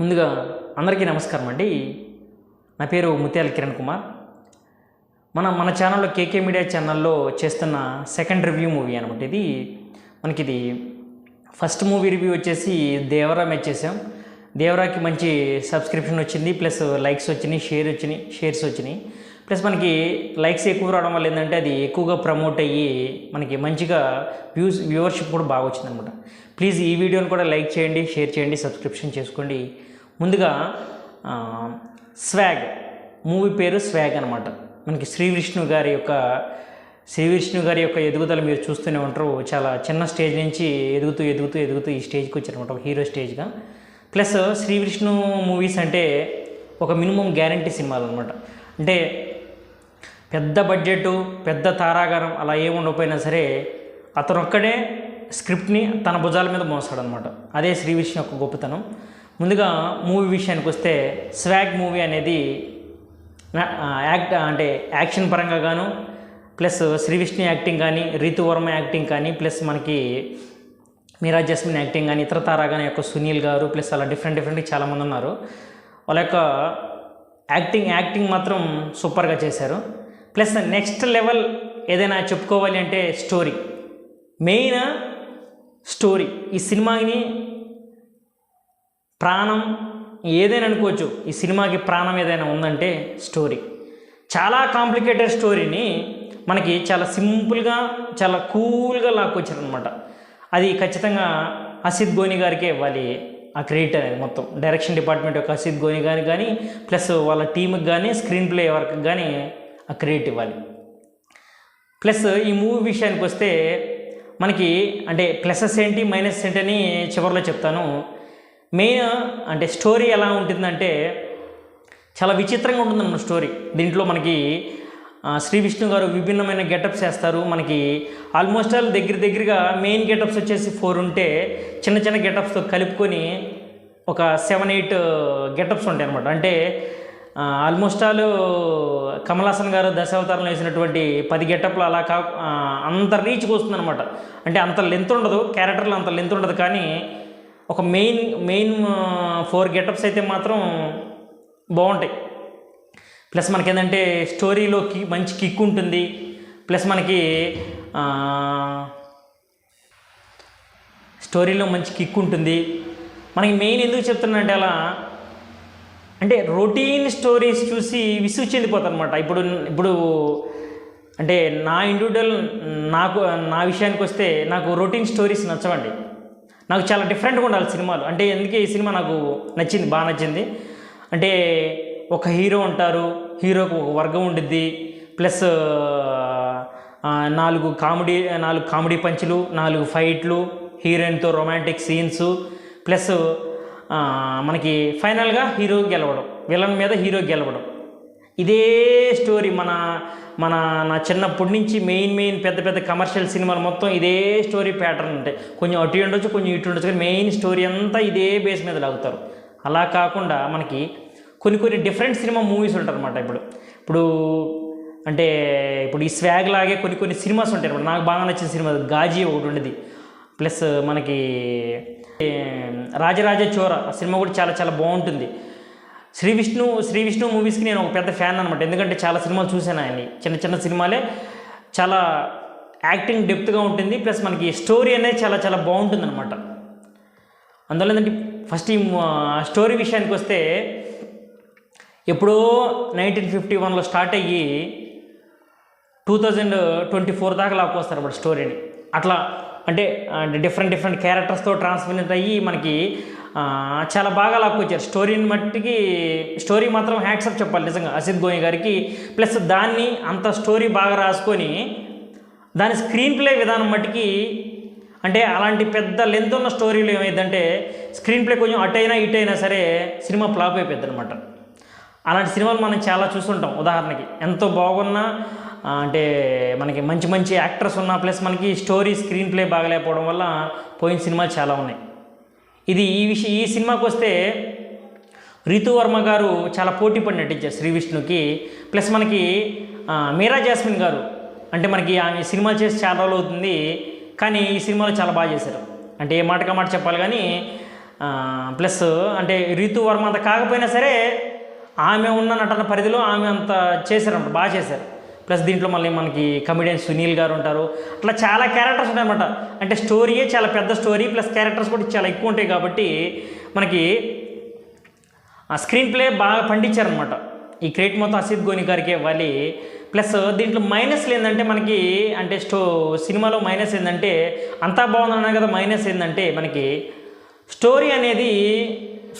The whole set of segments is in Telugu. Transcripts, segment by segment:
ముందుగా అందరికీ నమస్కారం అండి. నా పేరు ముత్యాల కిరణ్ కుమార్. మన మన ఛానల్లో కేకే మీడియా ఛానల్లో చేస్తున్న సెకండ్ రివ్యూ మూవీ అనమాట ఇది. మనకి ఇది ఫస్ట్ మూవీ రివ్యూ వచ్చేసి దేవరా మ్యాచ్ చేసాం దేవరాకి మంచి సబ్స్క్రిప్షన్ వచ్చింది ప్లస్ లైక్స్ వచ్చినాయి షేర్ వచ్చినాయి షేర్స్ వచ్చినాయి. ప్లస్ మనకి లైక్స్ ఎక్కువ రావడం వల్ల ఏంటంటే అది ఎక్కువగా ప్రమోట్ అయ్యి మనకి మంచిగా వ్యూస్ వ్యూవర్షిప్ కూడా బాగా వచ్చిందనమాట ప్లీజ్ ఈ వీడియోని కూడా లైక్ చేయండి షేర్ చేయండి సబ్స్క్రిప్షన్ చేసుకోండి. ముందుగా స్వాగ్. మూవీ పేరు స్వాగ్ అనమాట మనకి శ్రీ విష్ణు గారి యొక్క శ్రీ విష్ణు గారి యొక్క ఎదుగుదల మీరు చూస్తూనే ఉంటారు. చాలా చిన్న స్టేజ్ నుంచి ఎదుగుతూ ఎదుగుతూ ఎదుగుతూ ఈ స్టేజ్కి వచ్చారనమాట ఒక హీరో స్టేజ్గా. ప్లస్ శ్రీ విష్ణు మూవీస్ అంటే ఒక మినిమం గ్యారంటీ సినిమాలు అనమాట అంటే పెద్ద బడ్జెట్ పెద్ద తారాగారం అలా ఏమి ఉండకపోయినా సరే అతను ఒక్కడే స్క్రిప్ట్ని తన భుజాల మీద మోసాడనమాట అదే శ్రీ విష్ణు యొక్క గొప్పతనం. ముందుగా మూవీ విషయానికి వస్తే స్వాగ్ మూవీ అనేది యాక్ట్ అంటే యాక్షన్ పరంగా గాను ప్లస్ శ్రీ విష్ణు యాక్టింగ్ కానీ రీతువర్మ యాక్టింగ్ కానీ ప్లస్ మనకి మీరా జస్మిన్ యాక్టింగ్ కానీ ఇతర తారాగాని యొక్క సునీల్ గారు ప్లస్ అలా డిఫరెంట్ డిఫరెంట్ చాలామంది ఉన్నారు. వాళ్ళ యొక్క యాక్టింగ్ యాక్టింగ్ మాత్రం సూపర్గా చేశారు. ప్లస్ నెక్స్ట్ లెవెల్ ఏదైనా చెప్పుకోవాలి అంటే స్టోరీ. మెయిన్ స్టోరీ ఈ సినిమాని ప్రాణం ఏదైనా అనుకోవచ్చు. ఈ సినిమాకి ప్రాణం ఏదైనా ఉందంటే స్టోరీ చాలా కాంప్లికేటెడ్ స్టోరీని మనకి చాలా సింపుల్గా చాలా కూల్గా లాక్కొచ్చారనమాట అది ఖచ్చితంగా అసిద్ గోని గారికే ఇవ్వాలి ఆ క్రెడిట్ అనేది మొత్తం. డైరెక్షన్ డిపార్ట్మెంట్ యొక్క అసిద్ గోని గారికి కానీ ప్లస్ వాళ్ళ టీంకి కానీ స్క్రీన్ ప్లే వర్క్ కానీ ఆ క్రెడిట్ ఇవ్వాలి. ప్లస్ ఈ మూవీ విషయానికి వస్తే మనకి అంటే ప్లసెస్ ఏంటి మైనస్ ఏంటి అని చివరిలో చెప్తాను. మెయిన్ అంటే స్టోరీ ఎలా ఉంటుందంటే చాలా విచిత్రంగా ఉంటుంది మన స్టోరీ. దీంట్లో మనకి శ్రీ విష్ణు గారు విభిన్నమైన గెటప్స్ వేస్తారు. మనకి ఆల్మోస్ట్ ఆల్ దగ్గర దగ్గరగా మెయిన్ గెటప్స్ వచ్చేసి ఫోర్ ఉంటే చిన్న చిన్న గెటప్స్తో కలుపుకొని ఒక సెవెన్ ఎయిట్ గెటప్స్ ఉంటాయి అనమాట అంటే ఆల్మోస్ట్ ఆల్ కమలాసన్ గారు దశావతారంలో వేసినటువంటి పది గెటప్లు అలా కా అంత రీచ్కి వస్తుందన్నమాట. అంటే అంత లెంత్ ఉండదు క్యారెక్టర్లో అంత లెంత్ ఉండదు కానీ ఒక మెయిన్ మెయిన్ ఫోర్ గెటప్స్ అయితే మాత్రం బాగుంటాయి. ప్లస్ మనకి ఏంటంటే స్టోరీలోకి మంచి కిక్ ఉంటుంది. ప్లస్ మనకి స్టోరీలో మంచి కిక్ ఉంటుంది. మనకి మెయిన్ ఎందుకు చెప్తున్నా అంటే అలా అంటే రొటీన్ స్టోరీస్ చూసి విసుగు చెందిపోతాను అనమాట ఇప్పుడు ఇప్పుడు అంటే నా ఇండివిజువల్ నాకు నా విషయానికి వస్తే నాకు రొటీన్ స్టోరీస్ నచ్చవండి. నాకు చాలా డిఫరెంట్గా ఉండాలి సినిమాలు. అంటే ఎందుకే ఈ సినిమా నాకు నచ్చింది బాగా నచ్చింది? అంటే ఒక హీరో ఉంటారు హీరోకు ఒక వర్గం ఉండిద్ది ప్లస్ నాలుగు కామెడీ నాలుగు కామెడీ పంచులు నాలుగు ఫైట్లు హీరోయిన్తో రొమాంటిక్ సీన్స్ ప్లస్ మనకి ఫైనల్గా హీరో గెలవడం విలన్ మీద హీరో గెలవడం. ఇదే స్టోరీ మన మన నా చిన్నప్పటి నుంచి మెయిన్ మెయిన్ పెద్ద పెద్ద కమర్షియల్ సినిమాలు మొత్తం ఇదే స్టోరీ ప్యాటర్న్ ఉంటాయి కొంచెం అటు ఉండొచ్చు కొంచెం ఇటు ఉండొచ్చు కానీ మెయిన్ స్టోరీ అంతా ఇదే బేస్ మీద లాగుతారు. అలా కాకుండా మనకి కొన్ని కొన్ని డిఫరెంట్ సినిమా మూవీస్ ఉంటారు అనమాట ఇప్పుడు. ఇప్పుడు అంటే ఇప్పుడు ఈ స్వాగ్ లాగే కొన్ని కొన్ని సినిమాస్ ఉంటాయి. అనమాట నాకు బాగా నచ్చిన సినిమా గాజీ ఒకటి ఉండేది. ప్లస్ మనకి రాజరాజ చోర సినిమా కూడా చాలా చాలా బాగుంటుంది. శ్రీ విష్ణు శ్రీ విష్ణు మూవీస్కి నేను ఒక పెద్ద ఫ్యాన్ అనమాట ఎందుకంటే చాలా సినిమాలు చూశాను ఆయన్ని. చిన్న చిన్న సినిమాలే. చాలా యాక్టింగ్ డెప్త్గా ఉంటుంది. ప్లస్ మనకి స్టోరీ అనేది చాలా చాలా బాగుంటుంది అనమాట అందువల్ల ఏంటంటే ఫస్ట్ ఈ స్టోరీ విషయానికి వస్తే ఎప్పుడో నైన్టీన్ ఫిఫ్టీ వన్లో స్టార్ట్ అయ్యి టూ థౌజండ్ ట్వంటీ ఫోర్ దాకా లాక్కొస్తారు అప్పుడు స్టోరీని అట్లా అంటే డిఫరెంట్ డిఫరెంట్ క్యారెక్టర్స్తో ట్రాన్స్ఫర్మేట్ అయ్యి మనకి చాలా బాగా లాక్కొచ్చారు. స్టోరీని మట్టికి స్టోరీ మాత్రం హ్యాట్సప్ చెప్పాలి నిజంగా. అసిత్ గోయి గారికి. ప్లస్ దాన్ని అంత స్టోరీ బాగా రాసుకొని దాని స్క్రీన్ ప్లే విధానం మట్టికి అంటే అలాంటి పెద్ద లెంత్ ఉన్న స్టోరీలు ఏమైందంటే స్క్రీన్ ప్లే కొంచెం అటైనా ఇటైనా సరే సినిమా ఫ్లాప్ అయిపోద్ది అనమాట అలాంటి సినిమాలు మనం చాలా చూస్తుంటాం. ఉదాహరణకి ఎంతో బాగున్నా అంటే మనకి మంచి మంచి యాక్టర్స్ ఉన్న ప్లస్ మనకి స్టోరీ స్క్రీన్ ప్లే బాగలేకపోవడం వల్ల పోయిన సినిమాలు చాలా ఉన్నాయి. ఇది ఈ విషయం ఈ సినిమాకి వస్తే రితువర్మ గారు చాలా పోటీ పడి నటించారు శ్రీ విష్ణుకి ప్లస్ మనకి మీరా జాస్మిన్ గారు అంటే మనకి ఆమె సినిమాలు చేసి చాలా రోజులు అవుతుంది కానీ ఈ సినిమాలో చాలా బాగా చేశారు. అంటే ఏ మాటగా మాట చెప్పాలి కానీ ప్లస్ అంటే రీతు వర్మ అంత కాకపోయినా సరే ఆమె ఉన్న నటన పరిధిలో ఆమె అంత చేశారన్నమాట బాగా చేశారు. ప్లస్ దీంట్లో మళ్ళీ మనకి కమిడియన్ సునీల్ గారు ఉంటారు. అట్లా చాలా క్యారెక్టర్స్ ఉన్నాయన్నమాట అంటే స్టోరీయే చాలా పెద్ద స్టోరీ ప్లస్ క్యారెక్టర్స్ కూడా చాలా ఎక్కువ ఉంటాయి కాబట్టి మనకి ఆ స్క్రీన్ ప్లే బాగా పండించారనమాట ఈ క్రేట్ మొత్తం అసిత్ గోని గారికి ఇవ్వాలి. ప్లస్ దీంట్లో మైనస్లు ఏంటంటే మనకి అంటే స్టో సినిమాలో మైనస్ ఏంటంటే అంతా బాగుందన్నా కదా మైనస్ ఏంటంటే మనకి స్టోరీ అనేది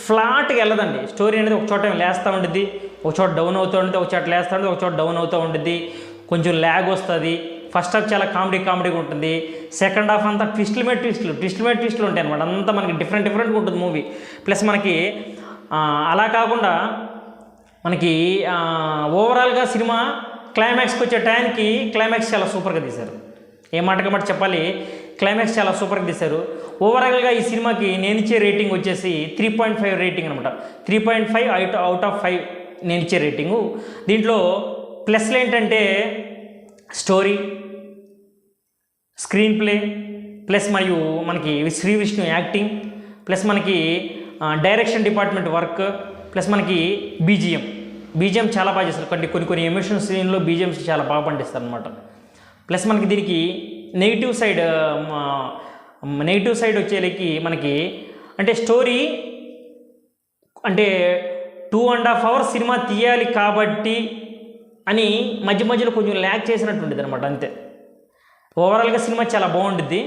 ఫ్లాట్గా వెళ్ళదండి. స్టోరీ అనేది ఒక చోట లేస్తూ ఉంటుంది ఒక చోట డౌన్ అవుతూ ఉంటుంది ఒక చోట లేస్తూ ఒక చోట డౌన్ అవుతూ ఉంటుంది కొంచెం ల్యాగ్ వస్తుంది. ఫస్ట్ హాఫ్ చాలా కామెడీ కామెడీగా ఉంటుంది. సెకండ్ హాఫ్ అంతా ట్విస్టులు మీద ట్విస్టులు ట్విస్టులు మీద ట్విస్టులు ఉంటాయి అనమాట అంతా మనకి డిఫరెంట్ డిఫరెంట్గా ఉంటుంది మూవీ ప్లస్ మనకి అలా కాకుండా మనకి ఓవరాల్గా సినిమా క్లైమాక్స్కి వచ్చే టైంకి క్లైమాక్స్ చాలా సూపర్గా తీశారు. ఏ మాటగా మాట చెప్పాలి? క్లైమాక్స్ చాలా సూపర్గా తీశారు. ఓవరాల్గా ఈ సినిమాకి నేను ఇచ్చే రేటింగ్ వచ్చేసి త్రీ పాయింట్ ఫైవ్ రేటింగ్ అనమాట three point five out out of five నేను ఇచ్చే రేటింగు. దీంట్లో ప్లస్లు ఏంటంటే స్టోరీ స్క్రీన్ ప్లే ప్లస్ మరియు మనకి శ్రీ విష్ణు యాక్టింగ్ ప్లస్ మనకి డైరెక్షన్ డిపార్ట్మెంట్ వర్క్ ప్లస్ మనకి బీజిఎం. బీజిఎం చాలా బాగా చేస్తారు. కొన్ని కొన్ని కొన్ని ఎమోషన్ సీన్లో బీజిఎంస్ చాలా బాగా పండిస్తారు అనమాట ప్లస్ మనకి దీనికి నెగిటివ్ సైడ్ నెగిటివ్ సైడ్ వచ్చేలకి మనకి అంటే స్టోరీ అంటే two and half hours cinema తీయాలి కాబట్టి అని మధ్య మధ్యలో కొంచెం ల్యాక్ చేసినట్టుండేది అనమాట అంతే. ఓవరాల్గా సినిమా చాలా బాగుంటుంది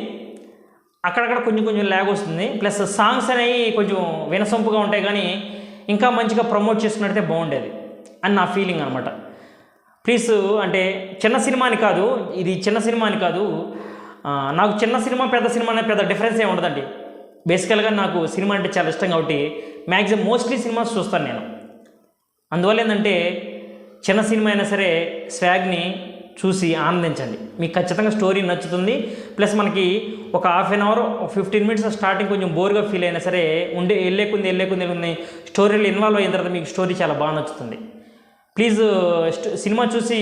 అక్కడక్కడ కొంచెం కొంచెం ల్యాగ్ వస్తుంది. ప్లస్ సాంగ్స్ అనేవి కొంచెం వినసొంపుగా ఉంటాయి కానీ ఇంకా మంచిగా ప్రమోట్ చేసుకున్నట్టే బాగుండేది అని నా ఫీలింగ్ అనమాట ప్లీజ్ అంటే చిన్న సినిమా అని కాదు ఇది చిన్న సినిమా అని కాదు నాకు చిన్న సినిమా పెద్ద సినిమా అనే పెద్ద డిఫరెన్స్ ఏమి ఉండదండి. బేసికల్గా నాకు సినిమా అంటే చాలా ఇష్టం కాబట్టి మ్యాక్సిమం మోస్ట్లీ సినిమాస్ చూస్తాను నేను. అందువల్ల ఏంటంటే చిన్న సినిమా అయినా సరే స్వాగ్ని చూసి ఆనందించండి. మీకు ఖచ్చితంగా స్టోరీ నచ్చుతుంది. ప్లస్ మనకి ఒక half an hour fifteen minutes starting కొంచెం బోర్గా ఫీల్ అయినా సరే ఉండే వెళ్ళేకుంది వెళ్ళేకుంది వెళ్ళేకుంది స్టోరీలో ఇన్వాల్వ్ అయిన తర్వాత మీకు స్టోరీ చాలా బాగా నచ్చుతుంది. ప్లీజ్ సినిమా చూసి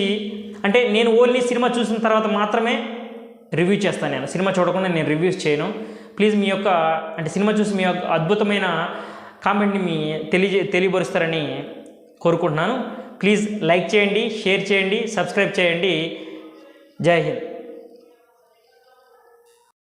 అంటే నేను ఓన్లీ సినిమా చూసిన తర్వాత మాత్రమే రివ్యూ చేస్తాను నేను. సినిమా చూడకుండా నేను రివ్యూస్ చేయను. ప్లీజ్ మీ యొక్క అంటే సినిమా చూసి మీ యొక్క అద్భుతమైన కామెంట్ని మీ తెలియజే తెలియపరుస్తారని కోరుకుంటున్నాను. ప్లీజ్ లైక్ చేయండి షేర్ చేయండి సబ్స్క్రైబ్ చేయండి. జై హింద్.